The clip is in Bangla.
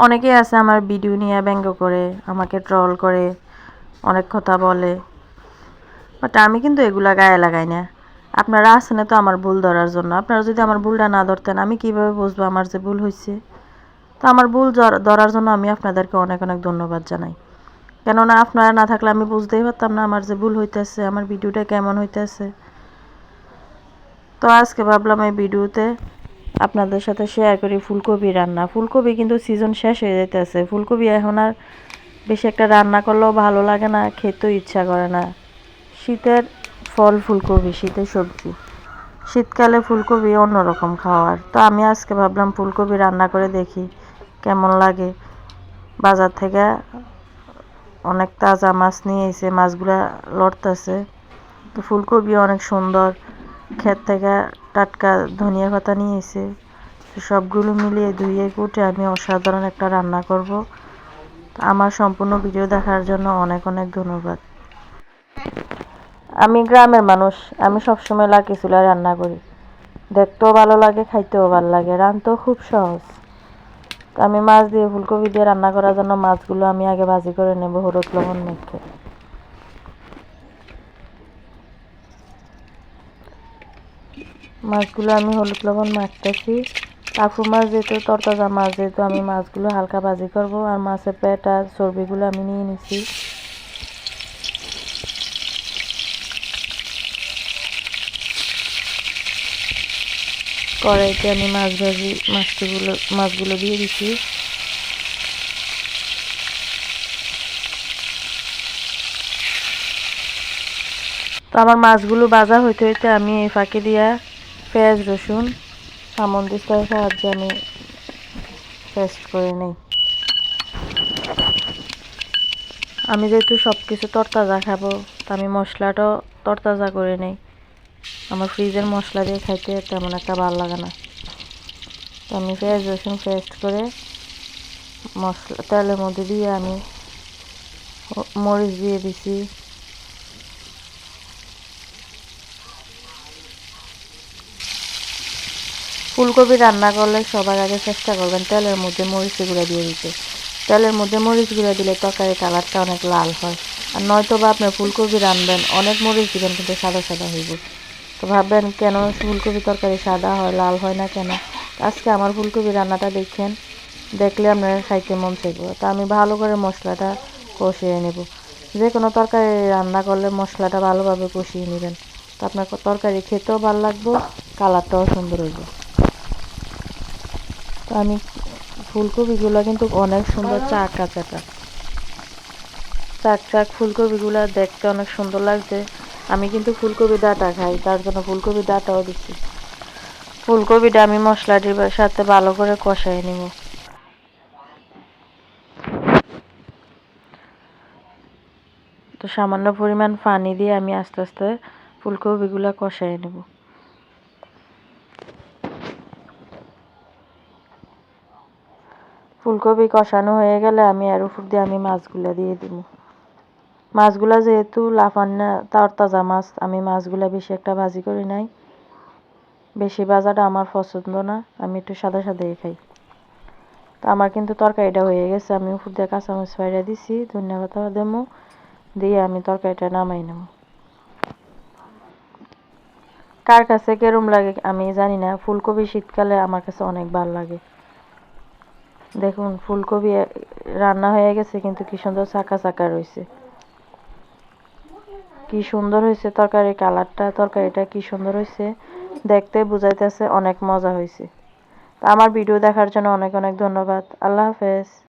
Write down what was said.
অনেকেই আছে আমার ভিডিও নিয়ে ব্যঙ্গ করে, আমাকে ট্রল করে, অনেক কথা বলে। বাট আমি কিন্তু এগুলা গায়ে লাগাই না। আপনারা আছেন তো আমার ভুল ধরার জন্য। আপনারা যদি আমার ভুলটা না ধরতেন, আমি কীভাবে বুঝব আমার যে ভুল হয়েছে তো আমার ভুল ধর- ধরার জন্য আমি আপনাদেরকে অনেক অনেক ধন্যবাদ জানাই। কেননা আপনারা না থাকলে আমি বুঝতেই পারতাম না আমার যে ভুল হইতেছে, আমার ভিডিওটা কেমন হইতেছে। তো আজকে ভাবলাম এই ভিডিওতে আপনাদের সাথে শেয়ার করি ফুলকপি রান্না। ফুলকপি কিন্তু সিজন শেষ হয়ে যাইতেছে। ফুলকপি এখন আর বেশি একটা রান্না করলেও ভালো লাগে না, খেতেও ইচ্ছা করে না। শীতের ফল ফুলকপি, শীতের সবজি। শীতকালে ফুলকপি অন্যরকম খাওয়ার। তো আমি আজকে ভাবলাম ফুলকপি রান্না করে দেখি কেমন লাগে। বাজার থেকে অনেক তাজা মাছ নিয়ে এসে মাছগুলা লড়তেছে। তো ফুলকপি অনেক সুন্দর। ক্ষেত থেকে টাটকা ধনিয়া পাতা নিয়ে এসে সবগুলো মিলিয়ে ধুয়ে কুটে আমি অসাধারণ একটা রান্না করব। আমার সম্পূর্ণ ভিডিও দেখার জন্য অনেক অনেক ধন্যবাদ। আমি গ্রামের মানুষ, আমি সবসময় লাকি চুলায় রান্না করি। দেখতেও ভালো লাগে, খাইতেও ভালো লাগে রান্নাতেও খুব সহজ। আমি মাছ দিয়ে ফুলকপি দিয়ে রান্না করার জন্য মাছগুলো আমি আগে ভাজি করে নেব হলুদ লবণ মেখে। মাছগুলো আমি হলুদ লবণ মাখতেছি। কাকু মাছ যেহেতু, তরতাজা মাছ যেহেতু, আমি মাছগুলো হালকা ভাজি করব আর মাছের পেট আর চর্বিগুলো আমি নিয়ে নিছি। কড়াইতে আমি মাছ ভাজি, মাছগুলো মাছগুলো দিয়ে দিছি। তো আমার মাছগুলো ভাজা হইতে হইতে আমি এই ফাঁকে দিয়া পেঁয়াজ, রসুন সামন সাহায্যে আমি পেস্ট করে নেই। আমি যেহেতু সব কিছু তরতাজা খাব, তো আমি মশলাটাও তরতাজা করে নেই। আমার ফ্রিজের মশলা দিয়ে খাইতে তেমন একটা ভালো লাগে না। তো আমি পেঁয়াজ, রসুন পেস্ট করে মশলা, তেলের মধ্যে দিয়ে আমি মরিচ দিয়ে দিছি। ফুলকপি রান্না করলে সবার আগে চেষ্টা করবেন তেলের মধ্যে মরিচ গুঁড়া দিয়ে দিতে। তেলের মধ্যে মরিচ গুঁড়া দিলে তরকারি কালারটা অনেক লাল হয়। আর নয়তো বা আপনি ফুলকপি রানবেন, অনেক মরিচ দিবেন কিন্তু সাদা সাদা হইব। তো ভাববেন কেন ফুলকপি তরকারি সাদা হয়, লাল হয় না কেন? আজকে আমার ফুলকপি রান্নাটা দেখেন, দেখলে আপনার খাইতে মন চাইব। তা আমি ভালো করে মশলাটা কষিয়ে নেব। যে কোনো তরকারি রান্না করলে মশলাটা ভালোভাবে কষিয়ে নেবেন। তো আপনার তরকারি খেতেও ভালো লাগবে, কালারটাও সুন্দর হইব। তো আমি ফুলকপিগুলো কিন্তু অনেক সুন্দর চাকা চাকা চাক চাক ফুলকপিগুলো দেখতে অনেক সুন্দর লাগছে। আমি কিন্তু ফুলকপি ডাটা খাই তার জন্য ফুলকপি ডাটাও দিচ্ছি। ফুলকপিটা আমি মশলাটির সাথে ভালো করে কষাই নিব। তো সামান্য পরিমাণ পানি দিয়ে আমি আস্তে আস্তে ফুলকপিগুলো কষাই নেব। ফুলকপি কষানো হয়ে গেলে আমি এর উপর দিয়ে আমি মাছগুলো দিয়ে দিব। মাছগুলো যেহেতু লাফান না তার তাজা মাছ, আমি মাছগুলো বেশি একটা ভাজি করি নাই। বেশি ভাজাটা আমার পছন্দ না, আমি একটু সাদা সাদাই খাই। তো আমার কিন্তু তরকারিটা হয়ে গেছে, আমি উপর দিয়ে কাঁচামরিচ ফাইরা দিছি, ধন্যবাদ দেবো, দিয়ে আমি তরকারিটা নামাই নেব। কার কাছে কেরম লাগে আমি জানি না, ফুলকপি শীতকালে আমার কাছে অনেক ভালো লাগে। দেখুন, ফুলকপি রান্না হয়ে গেছে, কিন্তু কি সুন্দর চাকা চাকা রয়েছে কি সুন্দর হয়েছে তরকারি কালারটা, তরকারিটা কি সুন্দর হয়েছে, দেখতে বুঝাইতেছে অনেক মজা হয়েছে। আমার ভিডিও দেখার জন্য অনেক অনেক ধন্যবাদ। আল্লাহ হাফেজ।